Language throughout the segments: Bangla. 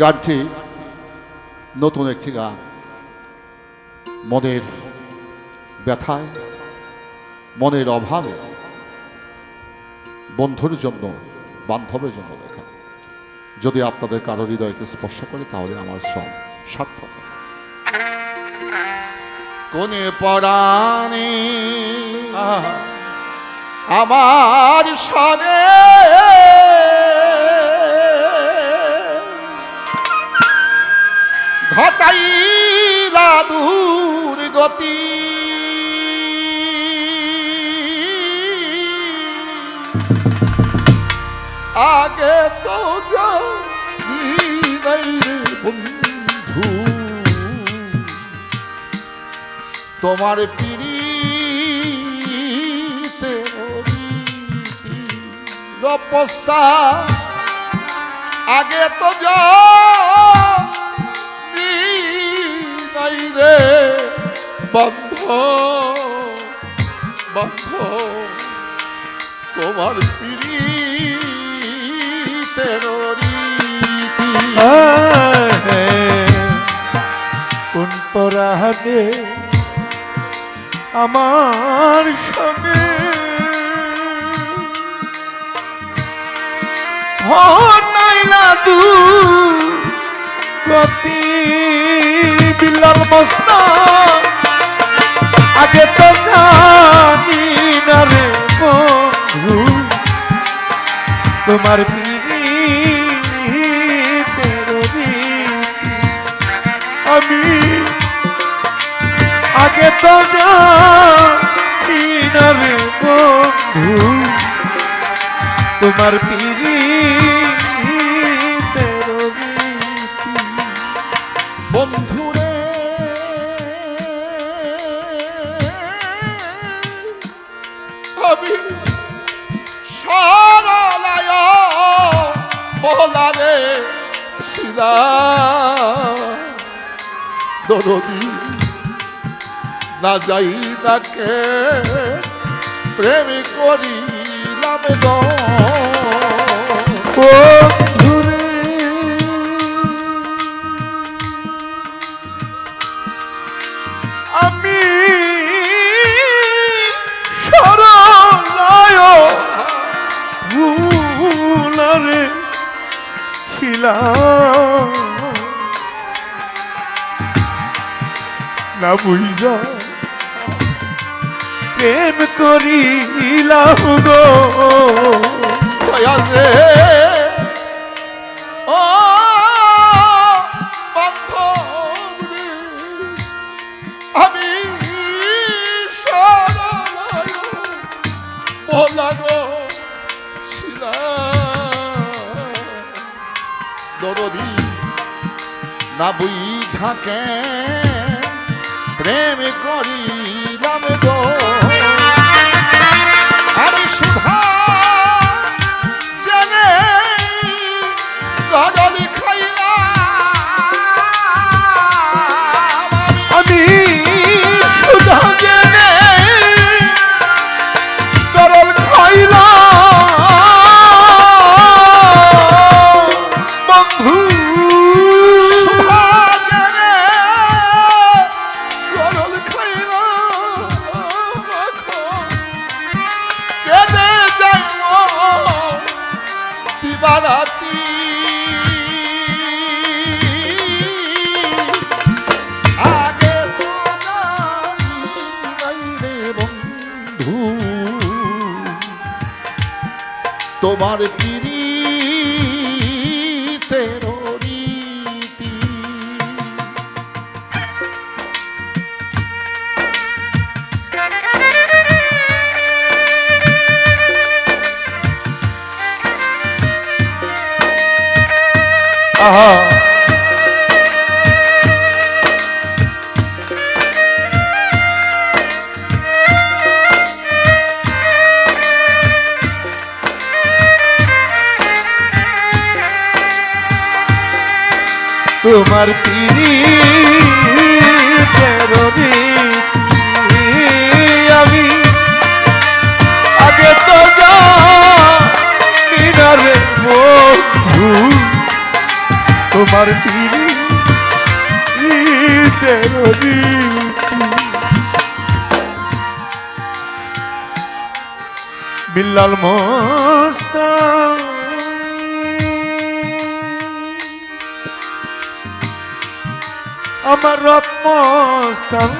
গানটি নতুন একটি গান। মনের ব্যথায় মনের অভাবে বন্ধুর জন্য বান্ধবের জন্য লেখা। যদি আপনাদের কারও হৃদয়কে স্পর্শ করে তাহলে আমার শ্রম সার্থক। কোনে পরাণে আমার সনে ঘটাইলা দূর গতি। আগে তো বন্ধু। তোমার পিড়িতে অবস্থা আগে তো জানি নাই রে। বন্ধ বন্ধ। তোমার পিড়িতে কোন পরাগে আমার সঙ্গে? হনাইলা দু গতি। বিলাল মস্তা আগে তো জানি না রে বন্ধু, তোমার আমি আগে তো জানি না রে বন্ধু, তোমার পিড়ি বন্ধুরে দরদি না যাই তাকে প্রেম করিলাম গো। তোমার পিড়ি আমি আগে তো তোমার পিড়ি বিল্লাল মোস্তা আমার রব মোস্তান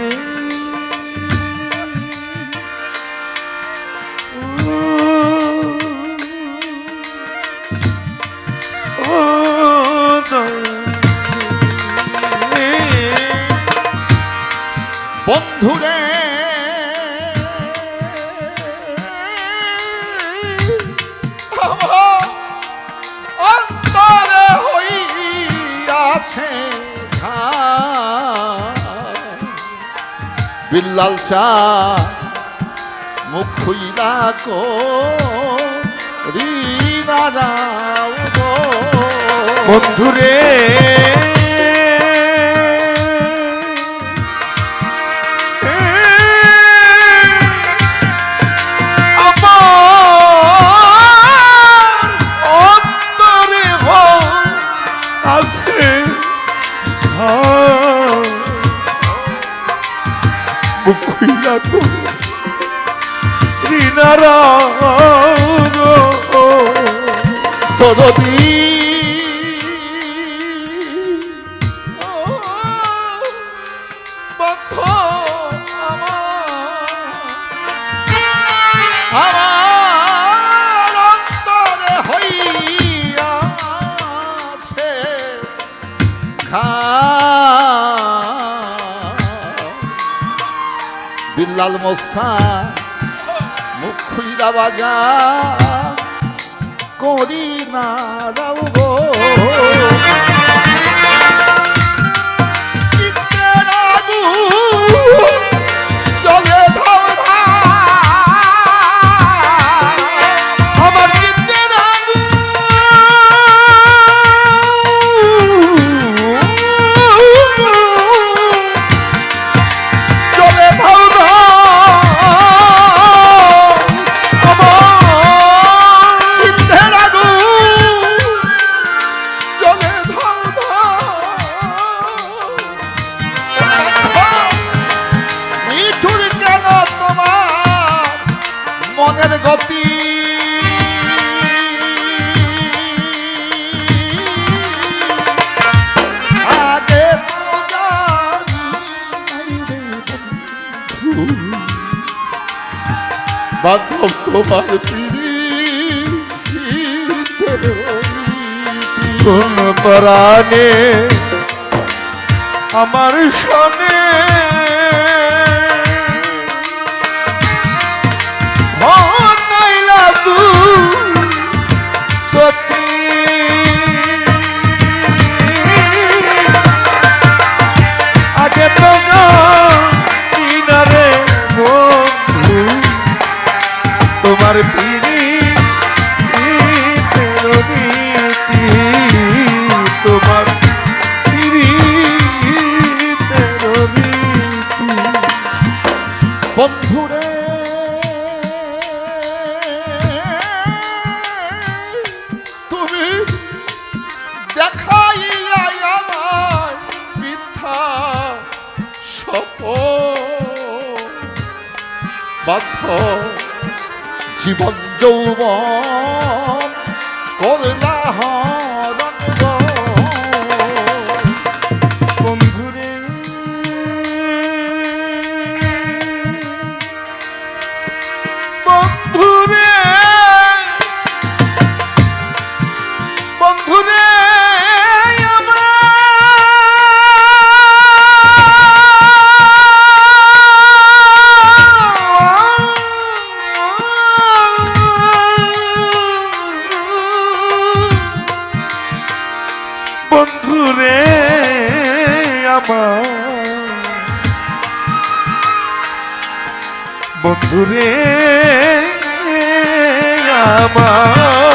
Mm-hmm. বিল্লাল চা মুখ খুইলা কো। বন্ধুরে আছে। মুখিলা রিনারা গো তদবি বন্ধ বিল্লাল মোস্তা মুখ খুইরা বাজা করি না গো মনের গতি। বান্ধব তোমার পরাণে আমার শনে বন্ধুরে। তুমি দেখাইয়া আমায় মিথ্যা সপ জীবন যৌবন করলা হরণ বন্ধুরে। বন্ধু আমার বন্ধুরে আমার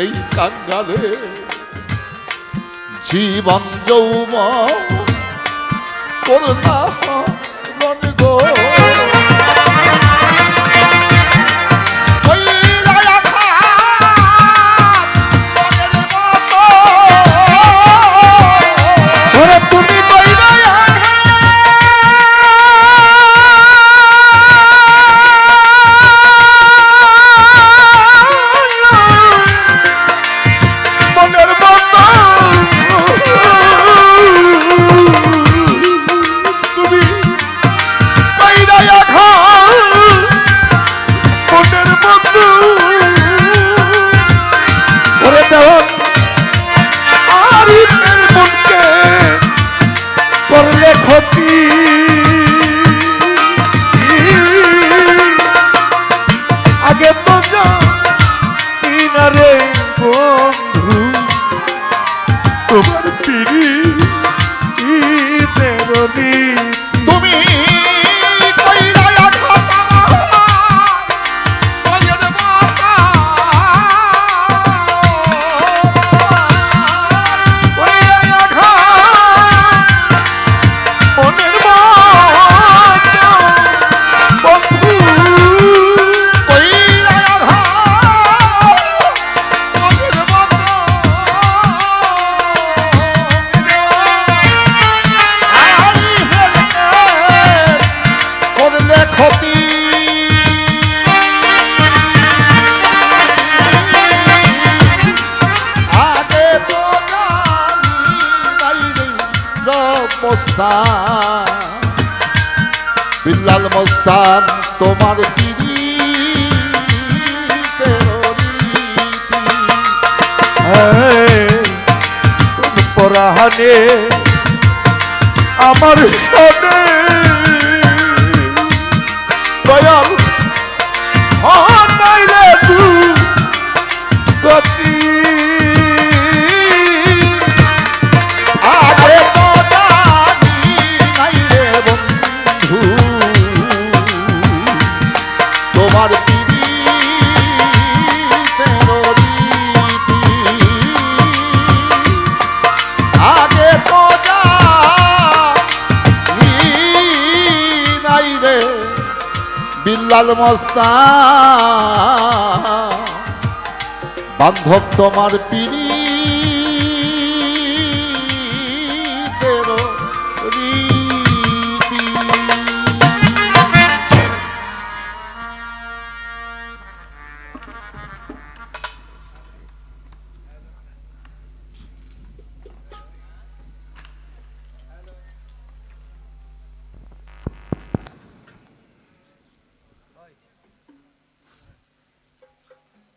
এই কাঙ্গালে জীবন যৌম করুণা মন গো। মোস্তান বিল্লাল মোস্তান তোমার পিড়ি পরাহানে আমার সাথে দয়া মস্তা বান্ধব তোমার পিড়ি